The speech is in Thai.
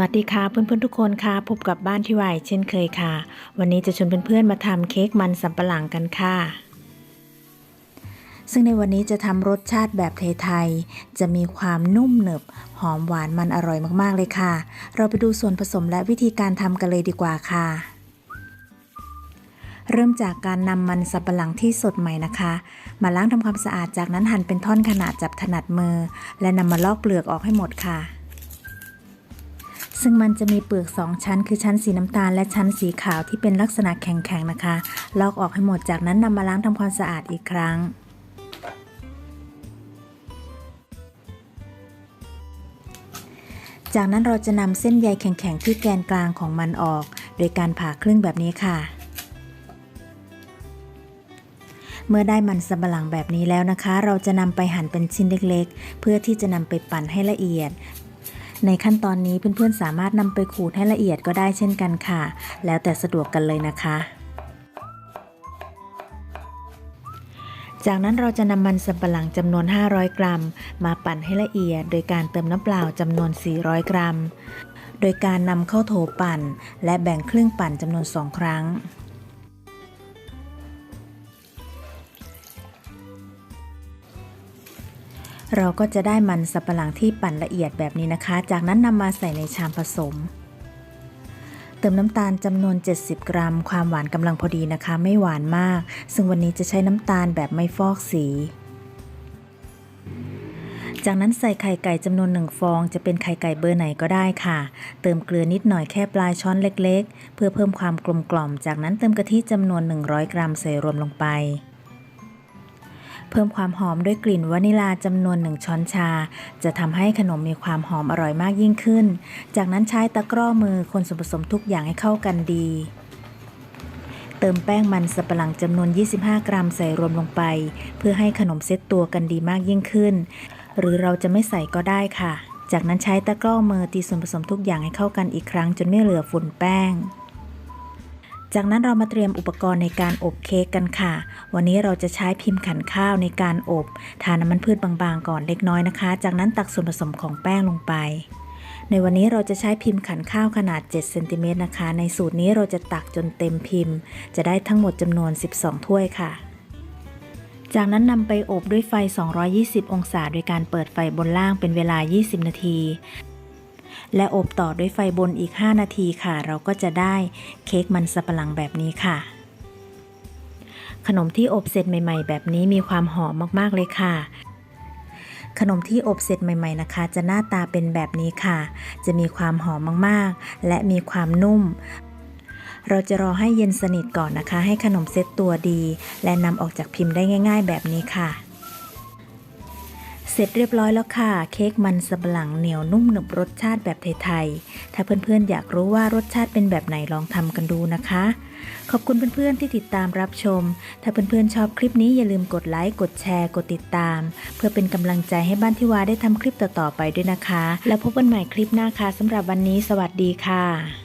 วัสดีค่ะเพื่อนๆทุกคนค่ะ พบกับบ้านที่วายเช่นเคยค่ะ วันนี้จะชวนเพื่อนๆมาทำเค้กมันสำปะหลังกันค่ะ ซึ่งในวันนี้จะทำรสชาติแบบไทยๆจะมีความนุ่มหนึบ หอมหวานมันอร่อยมากๆเลยค่ะ เราไปดูส่วนผสมและวิธีการทำกันเลยดีกว่าค่ะ เริ่มจากการนำมันสับปะหลังที่สดใหม่นะคะ มาล้างทำความสะอาดจากนั้นหั่นเป็นท่อนขนาดจับถนัดมือ และนำมาลอกเปลือกออกให้หมดค่ะ ซึ่งมันจะมีเปลือก 2 ชั้น คือชั้นสีน้ำตาลและชั้นสีขาวที่เป็นลักษณะแข็งๆนะคะ ลอกออกให้หมดจากนั้นนำมาล้างทำความสะอาดอีกครั้ง จากนั้นเราจะนำเส้นใยแข็งๆที่แกนกลางของมันออก โดยการผ่าครึ่งแบบนี้ค่ะเมื่อได้มันสำปะหลังแบบนี้แล้วนะคะ เราจะนำไปหั่นเป็นชิ้นเล็กๆ เพื่อที่จะนำไปปั่นให้ละเอียด ในขั้นตอนนี้เพื่อนๆสามารถนำไปขูดให้ละเอียดก็ได้เช่นกันค่ะ แล้วแต่สะดวกกันเลยนะคะ จากนั้นเราจะนำมันสำปะหลังจำนวน 500 กรัม มาปั่นให้ละเอียด โดยการเติมน้ำเปล่าจำนวน 400 กรัม โดยการนำเข้าโถปั่น และแบ่งครึ่งปั่นจำนวน 2 ครั้ง เราก็จะได้มันสับปะหลังที่ปั่นละเอียดแบบนี้นะคะ จากนั้นนำมาใส่ในชามผสม เติมน้ำตาลจำนวน 70 กรัม ความหวานกำลังพอดีนะคะ ไม่หวานมาก ซึ่งวันนี้จะใช้น้ำตาลแบบไม่ฟอกสี จากนั้นใส่ไข่ไก่จำนวนหนึ่งฟอง จะเป็นไข่ไก่เบอร์ไหนก็ได้ค่ะ เติมเกลือนิดหน่อยแค่ปลายช้อนเล็ก ๆ เพื่อเพิ่มความกลมกล่อม จากนั้นเติมกะทิจำนวน 100 กรัมใส่รวมลงไป เพิ่มความหอมด้วยกลิ่นวานิลาจำนวน1ช้อนชา จะทำให้ขนมมีความหอมอร่อยมากยิ่งขึ้น จากนั้นใช้ตะกร้อมือคนส่วนผสมทุกอย่างให้เข้ากันดี เติมแป้งมันสับปะหลังจำนวน 25 กรัมใส่รวมลงไป เพื่อให้ขนมเซตตัวกันดีมากยิ่งขึ้น หรือเราจะไม่ใส่ก็ได้ค่ะ จากนั้นใช้ตะกร้อมือตีส่วนผสมทุกอย่างให้เข้ากันอีกครั้งจนไม่เหลือฝุ่นแป้ง จากนั้นเรามาเตรียมอุปกรณ์ในการอบเค้กกันค่ะ วันนี้เราจะใช้พิมพ์ขันข้าวในการอบ ทาน้ำมันพืชบางๆ ก่อนเล็กน้อยนะคะ จากนั้นตักส่วนผสมของแป้งลงไป ในวันนี้เราจะใช้พิมพ์ขันข้าวขนาด7เซนติเมตรนะคะ ในสูตรนี้เราจะตักจนเต็มพิมพ์ จะได้ทั้งหมดจำนวน 12 ถ้วยค่ะจากนั้นนำไปอบด้วยไฟ 220 องศา โดยการเปิดไฟบนล่างเป็นเวลา 20 นาที และอบต่อด้วยไฟบนอีก 5 นาทีค่ะ เราก็จะได้เค้กมันสับปะหลังแบบนี้ค่ะ ขนมที่อบเสร็จใหม่ ๆ แบบนี้มีความหอมมากๆเลยค่ะขนมที่อบเสร็จใหม่ ๆ นะคะ จะหน้าตาเป็นแบบนี้ค่ะ จะมีความหอมมากๆ และมีความนุ่ม เราจะรอให้เย็นสนิทก่อนนะคะ ให้ขนมเซตตัวดี และนำออกจากพิมพ์ได้ง่าย ๆ แบบนี้ค่ะ เสร็จเรียบร้อยแล้วค่ะ เค้กมันสำปะหลังเหนียวนุ่มหนึบรสชาติแบบไทยๆ ถ้าเพื่อนๆ อยากรู้ว่ารสชาติเป็นแบบไหนลองทำกันดูนะคะ ขอบคุณเพื่อนๆ ที่ติดตามรับชม ถ้าเพื่อนๆ ชอบคลิปนี้อย่าลืมกดไลค์กดแชร์ กดติดตาม เพื่อเป็นกำลังใจให้บ้านที่วาได้ทำคลิปต่อๆไปด้วยนะคะ แล้วพบกันใหม่คลิปหน้าค่ะสำหรับวันนี้ สวัสดีค่ะ